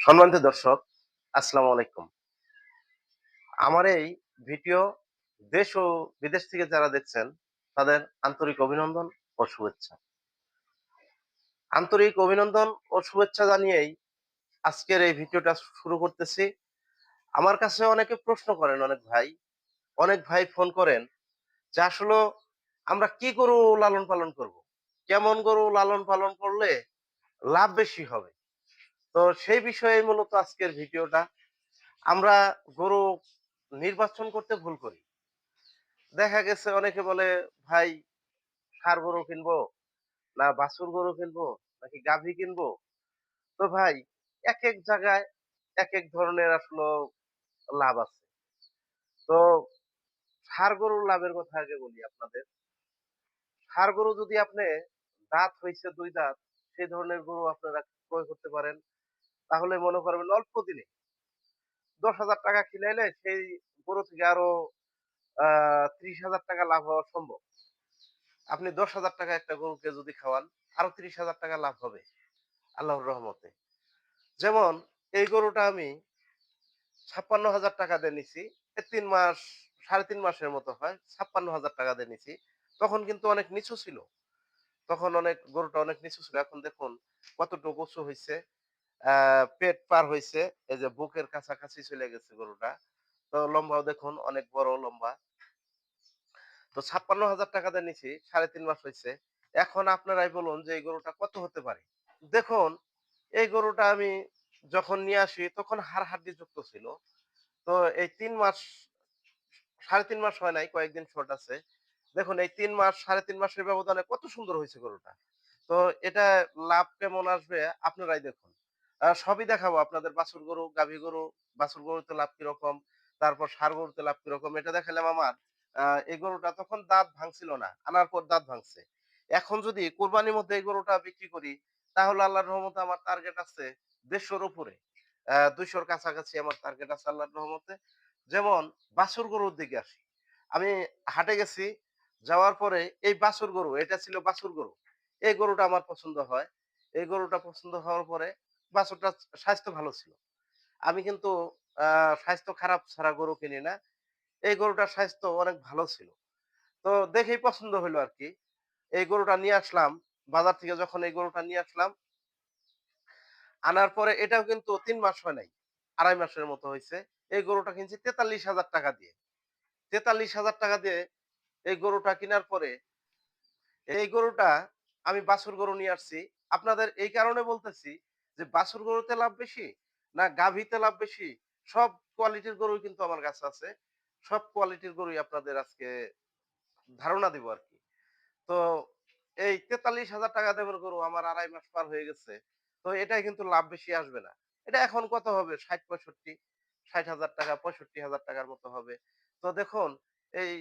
সম্মানিত দর্শক, আসসালামু আলাইকুম। আমার এই ভিডিও দেশ ও বিদেশ থেকে যারা দেখছেন, তাদের আন্তরিক অভিনন্দন ও শুভেচ্ছা। আন্তরিক অভিনন্দন ও শুভেচ্ছা জানিয়েই আজকের এই ভিডিওটা শুরু করতেছি। আমার কাছে অনেকে প্রশ্ন করেন, অনেক ভাই অনেক ভাই ফোন করেন যে আসলে আমরা কি গরু লালন পালন করব? কেমন গরু লালন পালন করলে লাভ বেশি হবে? তো সেই বিষয়ে মূলত আজকের ভিডিওটা আমরা গরু নির্বাচন করতে ভুল করি। দেখা গেছে অনেকে বলে, ভাই ষাঁড় গরু কিনবো না বাছুর গরু কিনবো নাকি গাভী কিনবো? তো ভাই এক এক জায়গায় এক এক ধরনের আসলে লাভ আছে। তো সার গরুর লাভের কথা আগে বলি আপনাদের। সার গরু যদি আপনি দাঁত হয়েছে দুই দাঁত, সেই ধরনের গরু আপনারা ক্রয় করতে পারেন। তাহলে মনে করবেন অল্প দিনে। দশ হাজার টাকা খিলাইলে সেই গরু থেকে আরও ত্রিশ হাজার টাকা লাভ হওয়া সম্ভব। আপনি দশ হাজার টাকা একটা গরুকে যদি খাওয়ান, আরও ত্রিশ হাজার টাকা লাভ হবে আল্লাহর রহমতে। যেমন এই গরুটা আমি ছাপ্পান্ন হাজার টাকা দিয়ে নিছি তিন মাস, সাড়ে তিন মাসের মতো হয়, ছাপ্পান্ন হাজার টাকা দিয়ে নিছি। তখন কিন্তু অনেক নিচু ছিল। তখন অনেক গরুটা অনেক নিচু ছিল। এখন দেখুন কতটুকু উঁচু হয়েছে পেট পার হয়েছে এই যে বুকের কাছাকাছি চলে গেছে গরুটা। তো লম্বাও দেখুন, অনেক বড় লম্বা। তো ছাপ্পান্ন হাজার টাকা দিয়ে নিছি, সাড়ে তিন মাস হয়েছে এখন আপনারাই বলুন যে এই গরুটা কত হতে পারে? দেখুন, এই গরুটা আমি যখন নিয়ে আসি, তখন হাড় হাড্ডি যুক্ত ছিল। তো এই তিন মাস, সাড়ে তিন মাস হয় নাই, কয়েকদিন শর্ট আছে। দেখুন, এই তিন মাস, সাড়ে তিন মাসের ব্যবধানে কত সুন্দর হয়েছে গরুটা। তো এটা লাভ কেমন আসবে, আপনারাই দেখুন। সবই দেখাবো। আপনাদের বাছুর গরু, গাভী গরু, বাছুর গরুতে লাভ কীরকম, তারপর সার গরুতে লাভ কীরকম, এটা দেখালাম আমার। এই গরুটা তখন দাঁত ভাঙছিল না, আনার পর দাঁত ভাঙছে। এখন যদি কোরবানির মধ্যে এই গরুটা বিক্রি করি, তাহলে আল্লাহর রহমতে আমার টার্গেট আছে দেড়শোর উপরে। দুইশোর কাছাকাছি আমার টার্গেট আছে আল্লাহর রহমতে। যেমন বাছুর গরুর দিকে আসি। আমি হাটে গেছি, যাওয়ার পরে এই বাছুর গরু, এটা ছিল বাছুর গরু। এই গরুটা আমার পছন্দ হয়। এই গরুটা পছন্দ হওয়ার পরে বাছুরটা স্বাস্থ্য ভালো ছিল। আমি কিন্তু স্বাস্থ্য খারাপ ছাড়া গরু কিনি না। এই গরুটার স্বাস্থ্য অনেক ভালো ছিল। তো দেখেই পছন্দ হলো আর কি এই গরুটা নিয়ে আসলাম, বাজার থেকে যখন এই গরুটা নিয়ে আসলাম, আনার পরে এটাও কিন্তু তিন মাস হয় নাই, আড়াই মাসের মতো হয়েছে এই গরুটা কিনছি তেতাল্লিশ হাজার টাকা দিয়ে। তেতাল্লিশ হাজার টাকা দিয়ে এই গরুটা কেনার পরে, এই গরুটা আমি বাছুর গরু নিয়ে আসছি। আপনাদের এই কারণে বলতেছি যে বাছুর গরুতে লাভ বেশি না গাভীতে লাভ বেশি, সব কোয়ালিটির গরু কিন্তু আমার কাছে আছে। সব কোয়ালিটির গরুই আপনাদের আজকে ধারণা দিব আর কি। তো এই তেতাল্লিশ হাজার টাকা দেবের গরু আমার আড়াই মাস পার হয়ে গেছে, তো এটাই কিন্তু লাভ বেশি আসবে না। এটা এখন কত হবে? ষাট পঁয়ষট্টি, ষাট হাজার টাকা, পঁয়ষট্টি হাজার টাকার মতো হবে। তো দেখুন, এই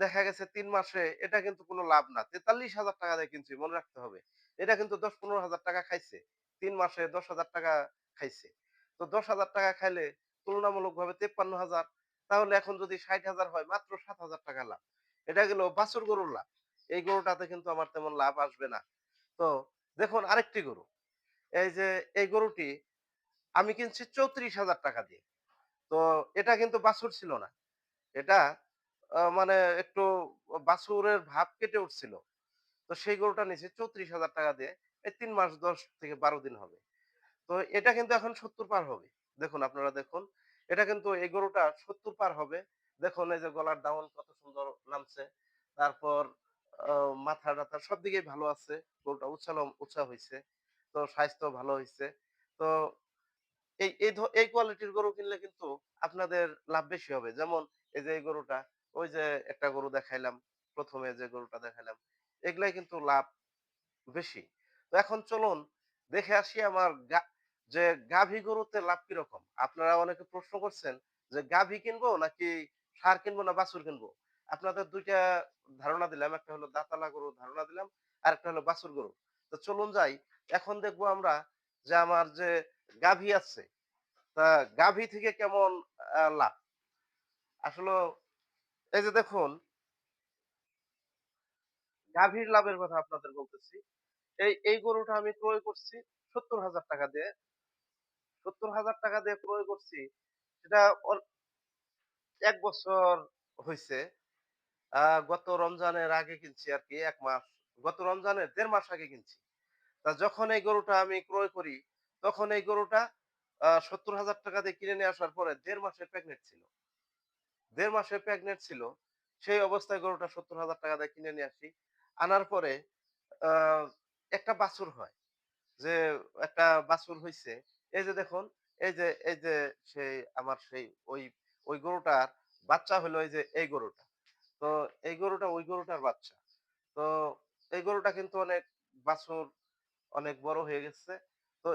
দেখা গেছে তিন মাসে, এটা কিন্তু কোনো লাভ না। তেতাল্লিশ হাজার টাকা দিয়ে কিনছি, মনে রাখতে হবে। এটা কিন্তু দশ পনেরো হাজার টাকা খাইছে। তিন মাসে দশ হাজার টাকা খাইছে। তো দশ হাজার টাকা খাইলে তুলনামূলক ভাবে তেপ্পান্ন হাজার, তাহলে এখন যদি ষাট হাজার হয়, মাত্র সাত হাজার টাকা লাভ। এটা গেল বাছুর গরুর লাভ। এই গরুটাতে কিন্তু আমার তেমন লাভ আসবে না। তো দেখুন আরেকটি গরু। এই যে, এই গরুটি আমি কিনছি চৌত্রিশ হাজার টাকা দিয়ে। তো এটা কিন্তু বাছুর ছিল না। এটা মানে একটু বাছুরের ভাব কেটে উঠছিল। তো সেই গরুটা নিয়েছি চৌত্রিশ হাজার টাকা দিয়ে। এই তিন মাস দশ থেকে বারো দিন হবে। তো এটা কিন্তু এখন সত্তর পার হবে। দেখুন আপনারা দেখুন, এটা কিন্তু এই গরুটা সত্তর পার হবে। দেখুন এই যে গলার ডাউন কত সুন্দর নামছে। তারপর মাথা টাথা সব দিকেই ভালো আছে। গরুটা উচ্ছাল উৎসাহ হয়েছে তো স্বাস্থ্য ভালো হয়েছে তো এই এই এই কোয়ালিটির গরু কিনলে কিন্তু আপনাদের লাভ বেশি হবে। যেমন এই যে এই গরুটা, ওই যে একটা গরু দেখাইলাম, প্রথমে যে গরুটা দেখাইলাম। এগুলাই কিন্তু লাভ বেশি। তো এখন চলুন দেখে আসি আমার যে গাভী গরুতে লাভ কীরকম? আপনারা অনেকে প্রশ্ন করছেন যে গাভী কিনবো নাকি সার কিনবো না বাছুর কিনবো? আপনাদের দুইটা ধারণা দিলাম, একটা হলো দাতালা গরু ধারণা দিলাম, আর একটা হলো বাছুর গরু। তো চলুন যাই, এখন দেখব আমরা যে আমার যে গাভী আছে, তা গাভী থেকে কেমন লাভ? আসলে এই যে দেখুন গাভীর লাভের কথা আপনাদের বলতেছি। এই এই গরুটা আমি ক্রয় করছি সত্তর হাজার টাকা দিয়ে। সত্তর হাজার টাকা দিয়ে ক্রয় করছি, সেটা এক বছর হয়েছে গত রমজানের আগে কিনছি আর কি, এক মাস। গত রমজানের দেড় মাস আগে কিনছি। তা যখন এই গরুটা আমি ক্রয় করি, তখন এই গরুটা সত্তর হাজার টাকা দিয়ে কিনে নিয়ে আসার পরে দেড় মাসের প্রেগনেন্ট ছিল। দেড় মাসের প্রেগনেন্ট ছিল, সেই অবস্থায় গরুটা সত্তর হাজার টাকা দিয়ে কিনে নিয়ে আসি। আনার পরে একটা বাছুর হয়। যে একটা বাছুর হইছে। এই যে দেখুন, এই যে এই যে সেই আমার সেই ওই ওই গরুটার বাচ্চা হলো এই যে এই গরুটা। তো এই গরুটা ওই গরুটার বাচ্চা। তো এই গরুটা কিন্তু অনেক বাছুর অনেক বড় হয়ে গেছে। তো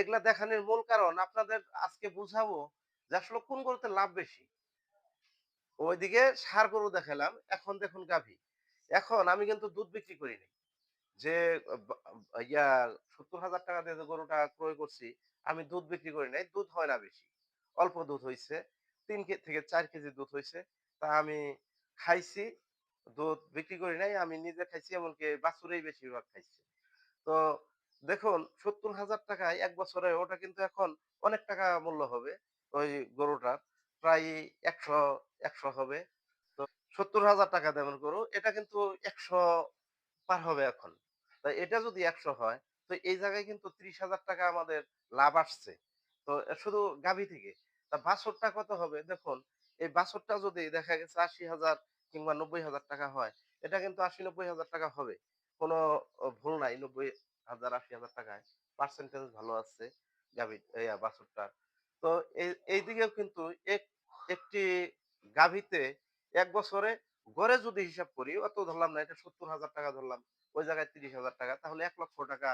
এগুলা দেখানোর মূল কারণ আপনাদের আজকে বুঝাবো যে আসলে কোন গরুতে লাভ বেশি। ওইদিকে ষাঁড় গরু দেখালাম, এখন দেখুন গাভী। এখন আমি কিন্তু দুধ বিক্রি করিনি। যে ইয়া সত্তর হাজার টাকা দিয়ে যে গরুটা ক্রয় করছি, আমি দুধ বিক্রি করি নাই। দুধ হয় না বেশি। অল্প দুধ হয়েছে তিন থেকে চার কেজি দুধ হয়েছে তা আমি খাইছি, দুধ বিক্রি করি নাই, আমি নিজে খাইছি, এমনকি বাছুরেই বেশিরভাগ খাইছি। তো দেখুন, সত্তর হাজার টাকায় এক বছরে ওটা কিন্তু এখন অনেক টাকা মূল্য হবে, ওই গরুটার। প্রায় একশো একশো হবে। তো সত্তর হাজার টাকা দেবেন গরু এটা কিন্তু একশো পার হবে এখন। তাই এটা যদি একশো হয়, তো এই জায়গায় কিন্তু ত্রিশ হাজার টাকা আমাদের লাভ আসছে। তো শুধু গাভী থেকে। তা বাছরটা কত হবে? দেখুন, এই বাছরটা যদি দেখা গেছে আশি হাজার কিংবা নব্বই হাজার টাকা হয়, এটা কিন্তু আশি নব্বই হাজার টাকা হবে। কোনো ভুল নাই, নব্বই হাজার, আশি হাজার টাকায় পার্সেন্টেজ ভালো আছে গাভী বাছরটা তো এই দিকেও কিন্তু একটি গাভীতে এক বছরে গড়ে যদি হিসাব করি, অত ধরলাম না, এটা সত্তর হাজার টাকা ধরলাম, ওই জায়গায় তিরিশ হাজার টাকা, তাহলে এক লক্ষ টাকা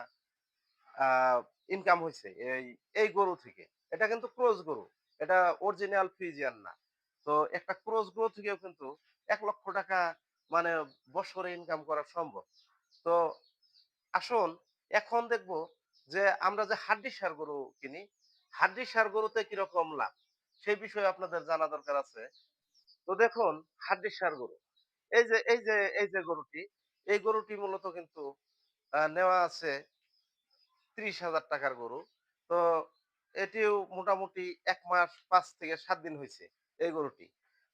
ইনকাম হয়েছে এই এই গরু থেকে। এটা কিন্তু ক্রোজ গরু, এটা অরিজিনাল ফ্রিজিয়ান না। তো একটা ক্রোজ গরু থেকেও কিন্তু এক লক্ষ টাকা মানে বছরে ইনকাম করা সম্ভব। তো আসুন, এখন দেখব যে আমরা যে হাড্ডি সার গরু কিনি, হাড্ডি সার গরুতে কীরকম লাভ? সেই বিষয়ে আপনাদের জানা দরকার আছে। তো দেখুন, হাড্ডি সার গরু। এই যে এই যে এই যে গরুটি, এই গরুটি মূলত কিন্তু নেওয়া আছে ত্রিশ হাজার টাকার গরু। তো এটিও মোটামুটি এক মাস পাঁচ থেকে সাত দিন হয়েছে এই গরুটি।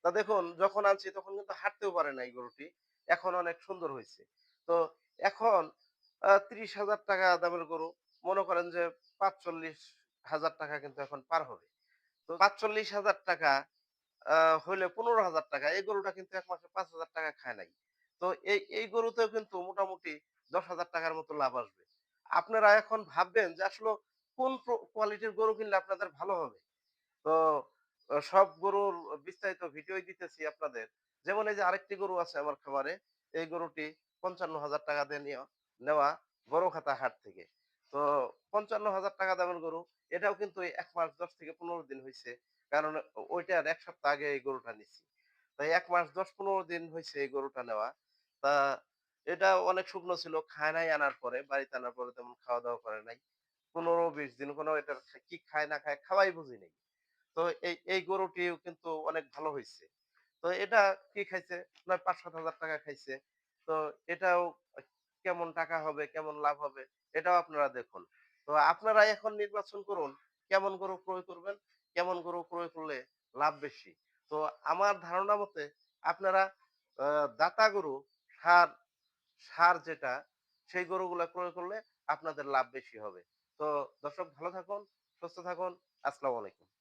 তা দেখুন, যখন আনছি তখন কিন্তু হাঁটতেও পারে না এই গরুটি। এখন অনেক সুন্দর হয়েছে। তো এখন ত্রিশ হাজার টাকা দামের গরু, মনে করেন যে পাঁচচল্লিশ হাজার টাকা কিন্তু এখন পার হবে। তো পাঁচচল্লিশ হাজার টাকা হইলে পনেরো হাজার টাকা। এই গরুটা কিন্তু এক মাসে পাঁচ হাজার টাকা খায় নাই। তো এই এই গরুতেও কিন্তু মোটামুটি দশ হাজার টাকার মতো লাভ আসবে। আপনারা এখন ভাববেন যে আসলে কোন কোয়ালিটির গরু কিনলে আপনাদের ভালো হবে? তো সব গরুর বিস্তারিত ভিডিও দিতেছি আপনাদের। যেমন এই যে আরেকটি গরু আছে আমার খামারে, এই গরুটি পঞ্চান্ন হাজার টাকা দিয়ে নেওয়া বড় খাতা হাট থেকে। তো পঞ্চান্ন হাজার টাকা দামের গরু। এটাও কিন্তু এক মাস দশ থেকে পনেরো দিন হয়েছে কারণ ওইটার এক সপ্তাহ আগে এই গরুটা নিছি। তাই এক মাস দশ পনেরো দিন হয়েছে এই গরুটা নেওয়া। তা এটা অনেক শুকনো ছিল, খায় নাই আনার পরে, বাড়িতে আনার পরে তেমন খাওয়া দাওয়া করে নাই। পনেরো বিশ দিন কোনো এটার কি খায় না খায় খাওয়াই বুঝি নাই। তো এই এই গরুটিও কিন্তু অনেক ভালো হয়েছে তো এটা কি খাইছে? নয়, পাঁচ, সাত হাজার টাকা খাইছে। তো এটাও কেমন টাকা হবে, কেমন লাভ হবে, এটাও আপনারা দেখুন। তো আপনারা এখন নির্বাচন করুন। কেমন গরু ক্রয় করবেন, কেমন গরু ক্রয় করলে লাভ বেশি? তো আমার ধারণা মতে আপনারা দাতা গরু, সার সার যেটা, সেই গরুগুলা ক্রয় করলে আপনাদের লাভ বেশি হবে। তো দর্শক ভালো থাকুন, সুস্থ থাকুন, আসসালামু আলাইকুম।